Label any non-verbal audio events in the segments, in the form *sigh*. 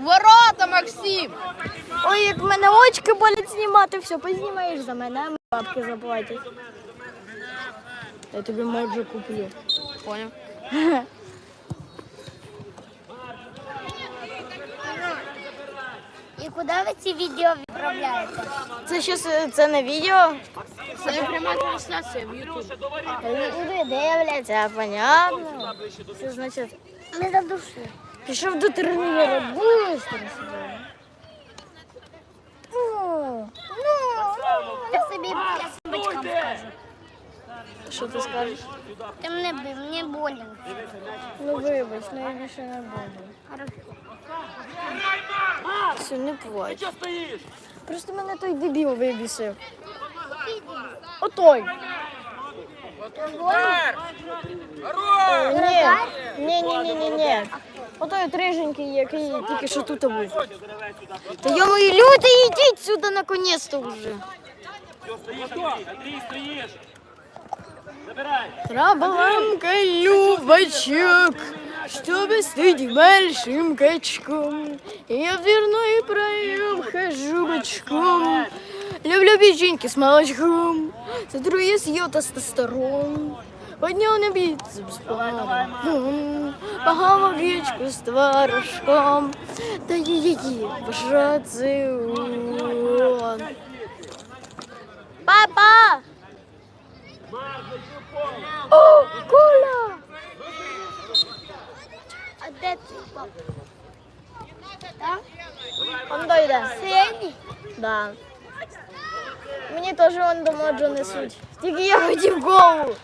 Ворота, Максим! Ой, як в мене очки болять знімати, все, познімаєш за мене, а мені бабки заплатять. Я тобі моджу куплю. Понял. *laughs* І куди ви ці відео відправляєте? Це щось, е, це не відео. Це пряма трансляція в Ютубі. Люди дивляться, понятно. Це значить, Ми задушили. пішов до тренера, быстро сюди. Ну, Я собі батькам скажу. Що ти скажеш? Ти мене бив, мені больно. Ну вибач, ну я більше не буду. Хорошо. Все, не плач. Що стоїш? Просто мене той дебіл вибісив. Отой. Ні, ні, ні, ні, ні, ні. Отой триженький, який тільки що тут був. Та я мої люди, йдіть сюди наконець-то вже. Андрій, стоїш. Забирай. Рабамка Любочек, чтобы стать большим качком, я в дверной проем хожу бочком. Люблю печеньки с молочком, сотру я с ее тестостерон. Поднял на бицеп с паром, погамал гречку с творожком. Да иди в рацион. Папа! О, Коля! А де твій папа? Так? Он дойде. Синій? Да. Мені теж он до моджу несуть. Тільки я хотів голову.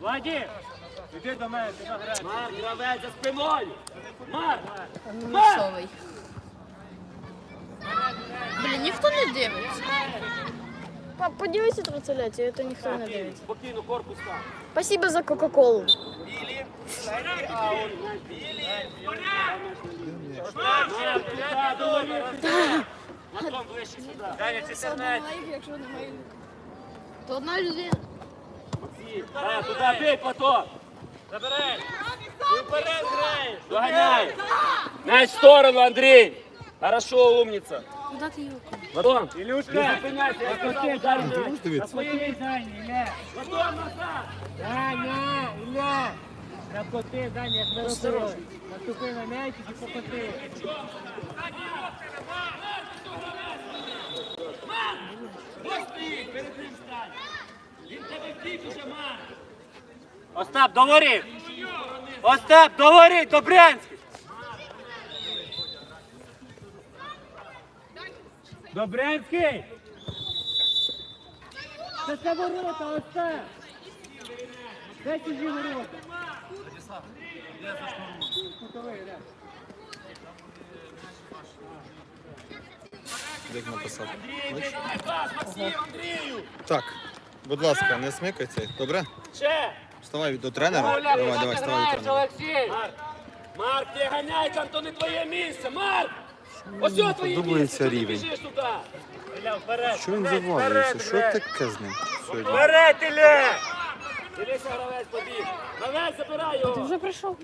Владі, іди до мене, ти награй. Марк, гравець за спиною. Марк. Марк. Місовий. Блін, ніхто не дивиться. Пап, подивися трансляцію, це ніхто не дивиться. Спокійно, корпус там. Спасибо за Кока-Колу. Марк, туди, долови. Матом ближче сюди. Даня, чотирнадцять. То одна людина. Так, туди бий, Платон. Забирай. Ти вперед граєш. Доганяй. Мяч в сторону, Андрій. Хорошо, умниця. Куди ти його? Платон. Ілюшка. Не зупиняйся, я сказав, дай мяч. На своїй Дані, Ілля. Платон, назад. Даня, Ілля! Накоти, Даня, як ми робили. Наступи на м'ячик і покоти. Остап, говори. Остап, говори, Добрянський. Добрянський! Це це ворота, це! Де чужі ворота? Да. Як написав? Бачиш? Так, будь ласка, не смикайте, добре? Ще. Вставай до тренера. Давай, давай, вставай до тренера. Марк, Марк, ти ганяй, там то не твоє місце, Марк. Ось це твоє місце, ти рівень. біжиш туди. Що він завалюється? Що таке з ним сьогодні? Вперед, Ілля. Дивися, гравець побіг. Гравець, забирай його. Вже прийшов.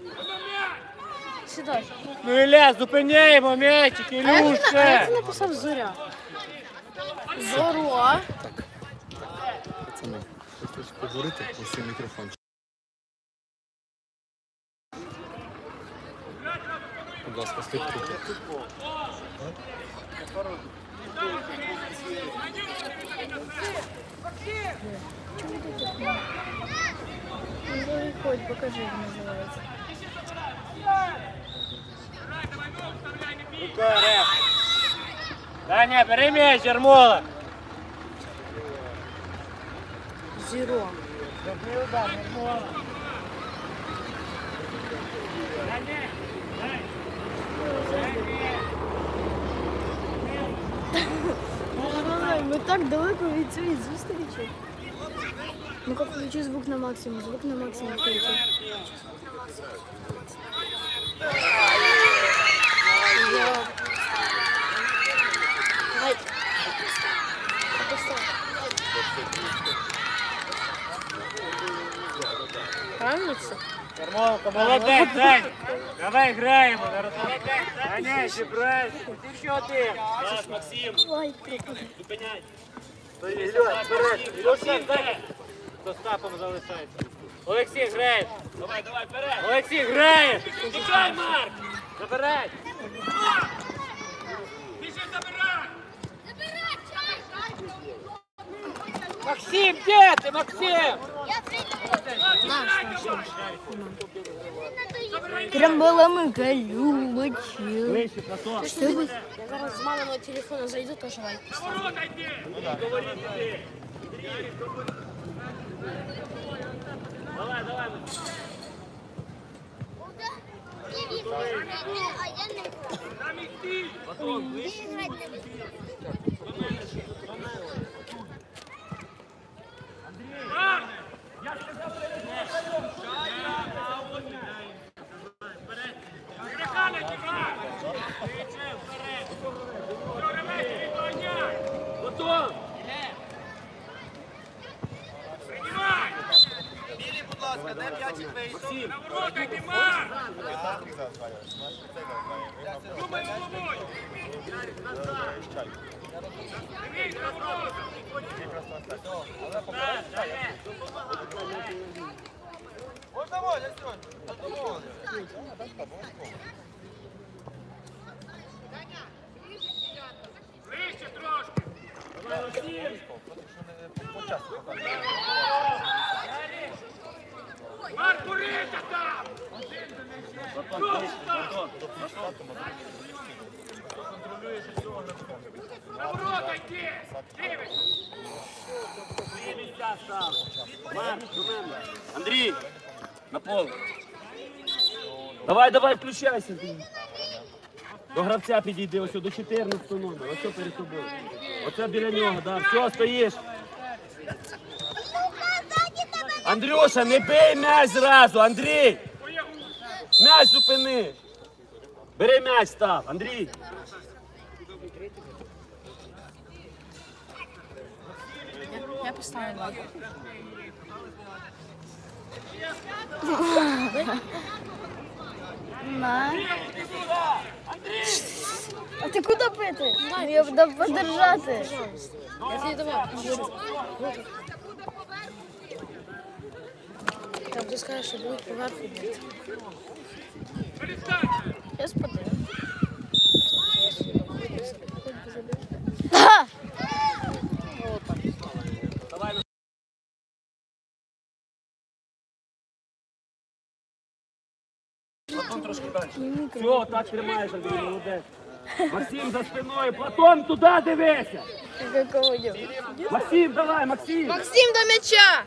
Сідай. Ну, Ілля, зупиняємо м'ячик, А як ти, на- а як ти написав зоря? Зоро. Пацани, хочете поговорити? Ось цей мікрофон. Будь ласка, стійте тут. Ну, Ходь, покажи, як називається. Рука, реф. Даня, бери м'яч, Ярмола. Зіро. Ай, Ми так далеко від цієї зустрічі. Ну-ка, включи звук на максимум, звук на максимум включи. Давай. Молодець, Дань. Давай граємо. Ганяй, зібрай. Тільки один. Раз, Максим, зупиняй. Олексій, дай. З Остапом залишається. Олексій, грає. Давай, давай, вперед. Олексій, грає. Тікай, Марк. Забирай. Піше забирай! Забирай! Максим, де ти, Максим? Крамбалами колюбочі. Ближче, Платон. Я зараз з маминого телефону зайду, теж лайк поставлю. Давай, давай. Батон, На ворота, Дімар! Думай головою! Дивись на ворота! Можна волю, Ближче трошки! Давай, Лосів! По часу показує. Максим. Дві місця стали. Марк, до мене. Андрій, на пол. Давай, давай, включайся. До гравця підійди, ось до 14 номер, ось перед тобою. Оце біля нього, да. Все, стоїш. Андрюша, не бий м'яч зразу, Андрій! М'яч зупини! Бери м'яч, став, Андрій! Я, поставлю. На. А ти куди пити? Я буду подержати. Я тобі давай. Там ти скажеш, що будуть поверху бити. Я сподаю. Ага! Платон трошки далі. Все, так тримаєш, Андрій, молодець. Максим за спиною, Платон туди дивися! Какого дня? Максим, давай, Максим! Максим до м'яча!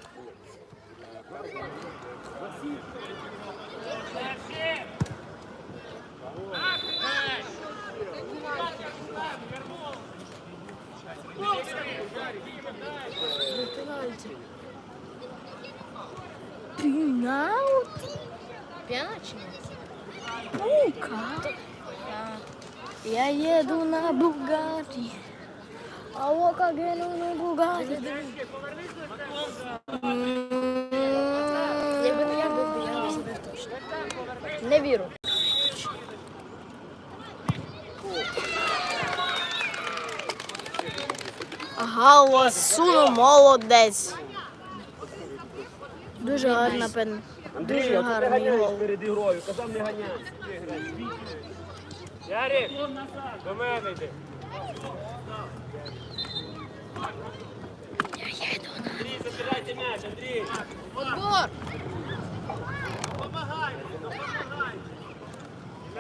Пенальти? П'яна чи ні? Пука. Я еду на Бугаті. А о как я на Бугаті. Якби не я був би, я б забив точно. Не вірю. Ага, суну молодець. Дуже гарна пен. Дуже гарний гол. перед ігрою, казав не ганяй. Ярик, до мене йди. Андрій, забирайте м'яч, Андрій. Отбор!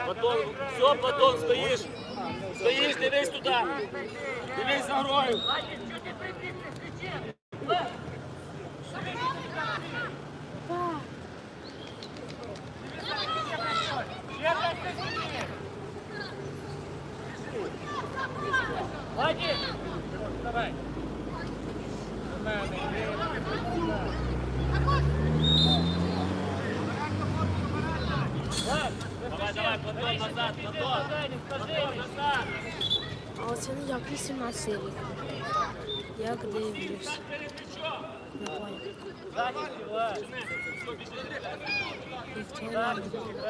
Платон, все, Платон, стоїш. Стоїш, дивись туди. Дивись за грою. Владі! Давай. До мене йди. Давай, А оце не як 18 рік. Як дивлюсь. Не понял. Скільки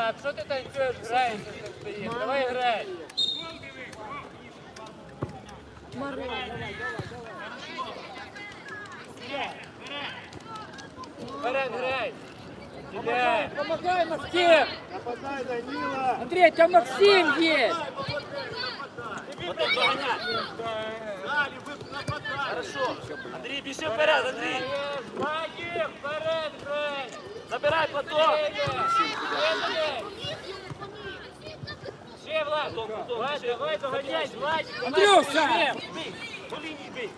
Остап, що ти танцюєш, граєш, що ти стоїш? Давай грай. Вперед грай. Іде. Помагай, Максим. Нападай, Даніла! Андрій, там Максим є. Потім доганяй! Далі, ви нападай! Хорошо! Андрій, біжи вперед, Андрій! Вадим, вперед грай. Забирай Платон! Ще, Влад. Влад, давай доганяй, Влад. Андрюша! Бій! По лінії бій!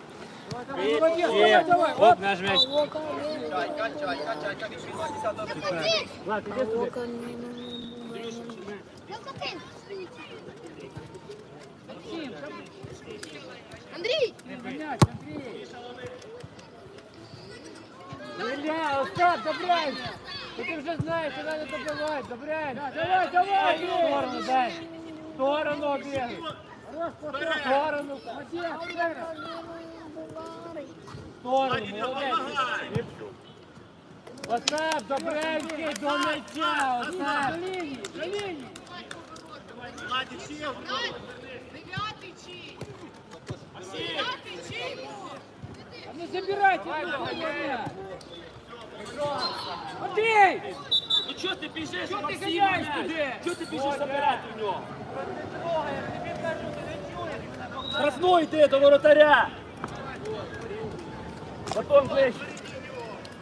Давай, давай. Оп, наш м'яч. Влад, іди сюди! Андрій! Ілля, Остап, добираємося. Ну, Ти вже знаєш, що треба добивати. Добираємося. Давай, давай. В сторону дай. В сторону бігай. В сторону. В сторону, молодець. Остап, добренький до м'яча. Остап. До лінії. Владик, ще А ну забирайте. Матвій! Ну чого ти біжиш? Чого ти Максим, ганяєш блядь? туди? Чого ти біжиш забирати у нього? Штрафну йди до воротаря! Потім ближче.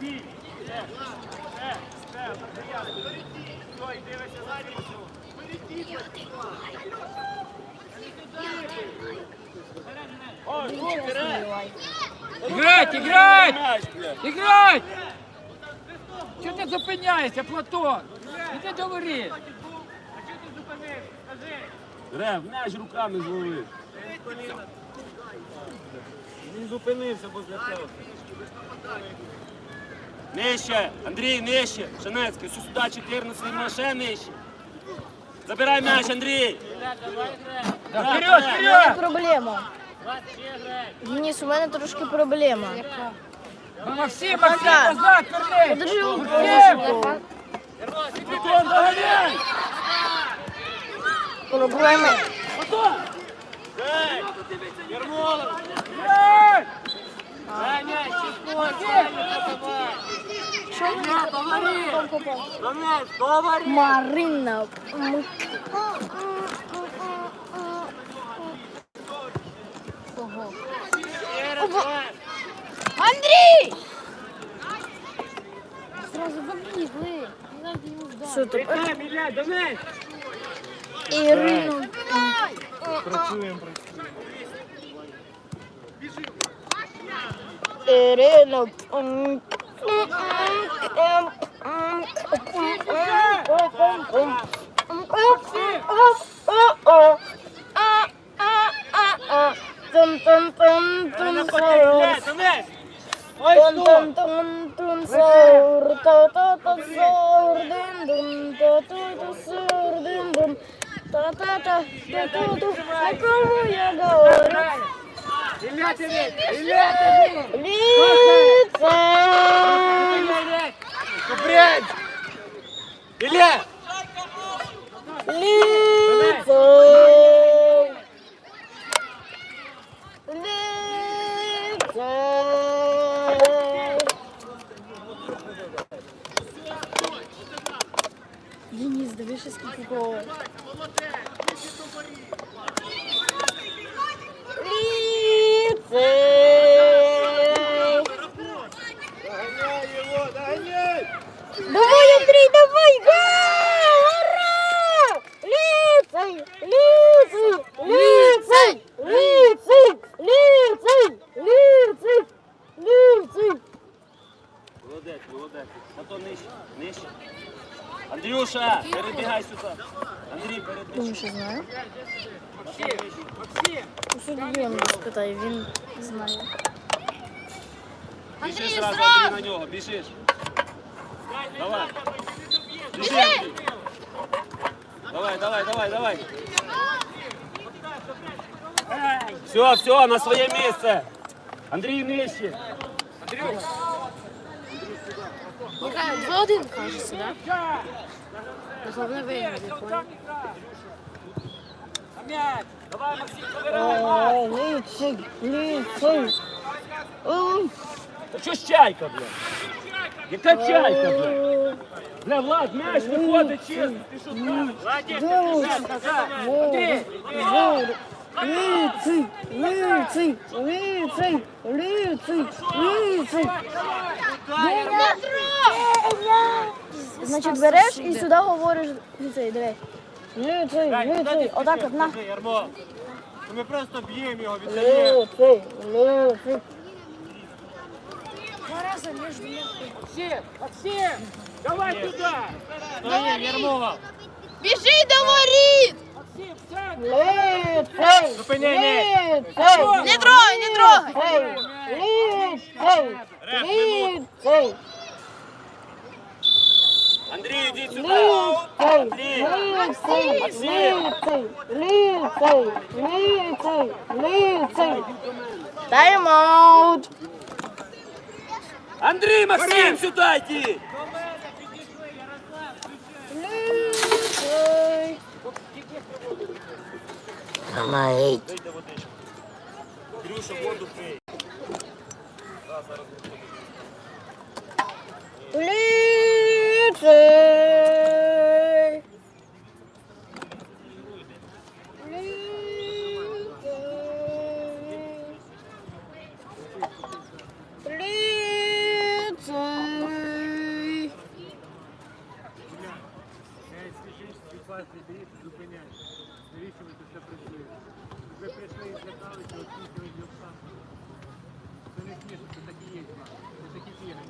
Бій. Ще, ще, ще, Мар'яна, Все, і дивися ззаді. Ой, ну, вперед! Играть, играть! Играть! Чого ти зупиняєшся, Платон? Іди до воріт. Рев, м'яч руками зловив. Він зупинився возле тебе. Нижче, Андрій, нижче. Шанецький, сюди 14 на ще нижче. Забирай м'яч, Андрій. Вперед, вперед! Проблема. Денис, у мене трошки проблема. Ну, Максим, Максим, назад, верни! Подожди, Максим! Антон, доганяй! Проблеми. Ей! Ярмолов! Ей! Дай м'яч, чистий, На м'яч, говори! Марина. Ого. М. Ого. Андрій! Зразу побігли. Не надо йому. Що тепер? Дай, Міля, до мене! Ірину. Ірину. М. Блядь, на м'яч! Ой, Тун що? тун тун тун саур, та та та саур, дин дун, та та та саур, дин дун, та та та та та ту, на кого я говорю? Ілля тебе! Ілля тебе! Лице! Купрянь! Ілля! Лице! Дивишся скільки! Його, доганяй! Давай, давай! Гол! Ура! Лицей! Лицей! Лицей! Лицей! Лицей! Лицей! Лицей! Молодець, молодець. А то нижче, нижче. Андрюша, перебігай сюди. Андрій, перебігай. Думаю, що знаю. Максим! Максим! Ну, що Дієм спитаю, він знає. Біжиш Андрій, зразу, зразу! Андрій, на нього, біжиш. Давай. Біжи, Андрій. Давай, давай, давай, давай. Все, все, на своє місце. Андрій нижче. Яка? 2-1, кажеться, да? Головне виграти, понял? Давай, Максим, забирай. Та що ж чайка, бля? Яка чайка, бля? Бля, Влад, м'яч виходить чесно. Ти що скажеш? Горе, горе. Ліцей, ліцей, ліцей, ліцей, ліцей. Значить, береш і сюди говориш ліцей, диви. Ліцей, ліцей, отак от на. Ярмо. Ми просто б'ємо його, віддаємо. Ліцей, ліцей. Максим, Максим, давай туди. Стоїм, Ярмо. Біжи до воріт! Зупиняй м'яч. Не трогай, не трогай! Андрій, іди сюди. ліцей, ліцей, ліцей, ліцей, ліцей, ліцей. Тайм-аут. Андрій, Максим, сюди йди. Ліцей. Андрюша, воду пий. Ліцей. Ліцей. Навіщо ви це прийшли? Ви прийшли і злякали, що оскільки ви сам. Це не смішно, це так і є. Це такі фіги.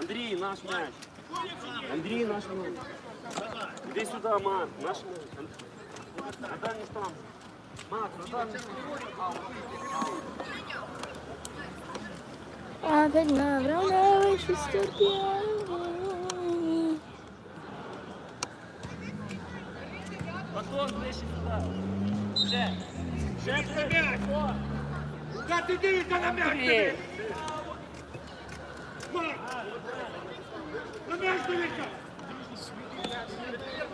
Андрій, наш м'яч. Андрій, наш м'яч. Іди сюди, Марк, наш м'яч. На дай не там. на а дай Опять набрал новый шестерки. Ти дивишся на м'яч? На м'яч дивишся!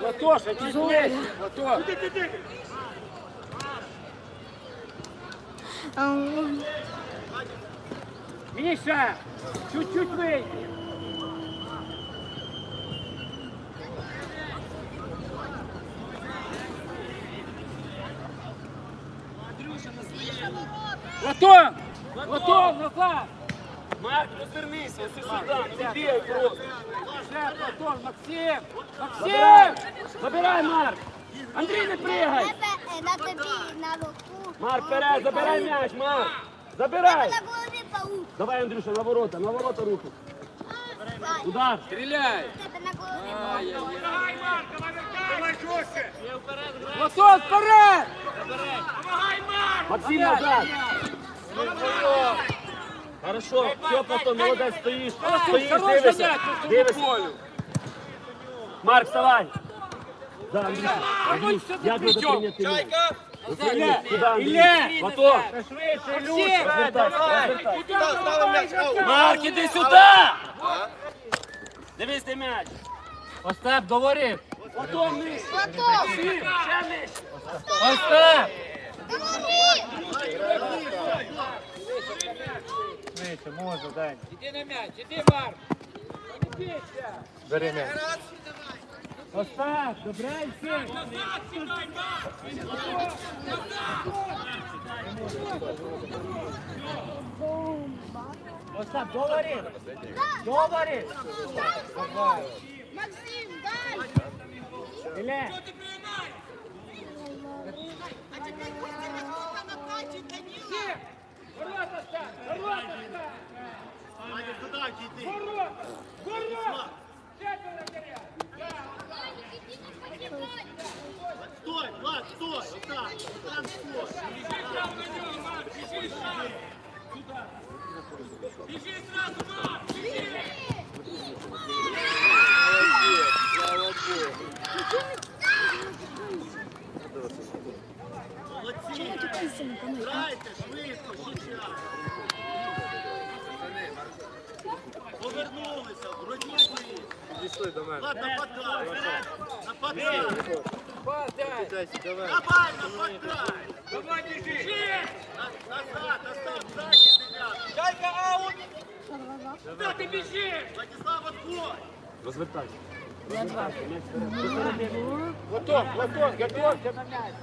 Латош, а ти здесь! Латош. Куди ти дивишся? Міша, чуть-чуть вийди. Латон! Латон, назад! Марк, розвернися, ось сюди, не бігай просто. Ще, Латон, Максим! Максим! Забирай, Марк! Андрій, не пригай! На тобі, на руку. Марк, вперед, забирай м'яч, Марк! Забирай! На голові паук. Давай, Андрюша, на ворота, на ворота руку. Удар! Стріляй! Тебе на голові паук. Латон, вперед! Максим, назад! Хорошо, все, потом, молодець, стоїш, стоїш, дивишся, дивишся. Марк, вставай! Да, Андрюша, ти як треба прийняти м'яч? Ілля? Ілля! Готов! Швидше, Максим, Люша! розвертай, розвертай. Куди давай, Марк, іди сюди! Дивись, де м'яч. Остап, говори! Потом нижче. Максим, ще нижче. Остап! Може, дай. Іди на м'яч, іди, Марк! Бери м'яч. Остап, добирайся! Остап, говори! Говори! Максим, дай. Ілля! Ворота стань! Ворота стань! Ваня, туди йди. Город! Город! Четверо вперед! Стой, Влад, стой. Отак. Там стой. Молодці. Грайте швидко, ще час. Повернулися. До мене. Влад, нападай. Нападай. Давай, нападай. Давай, біжи! На- Назад, Остап, ззаді дев'ятку. Дайка аут! Куди ти біжиш? Владислав, отбой. Розвертайся. Готов, готов, м'яч.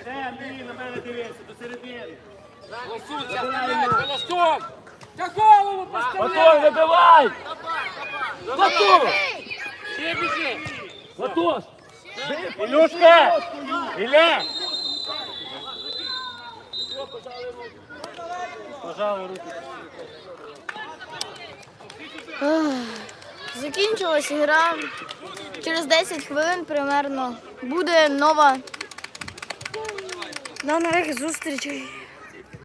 Все, Андрій, на мене дивися, до середини. Голосуйся, м'яч, голосом! Та голову Готовий, поставляй! вибивай! Готов! Ще біжи! Готов! Ілюшка! Ілля! Пожалуй, руки. Закінчилась гра. Через 10 хвилин примерно буде нова. До нових зустрічей.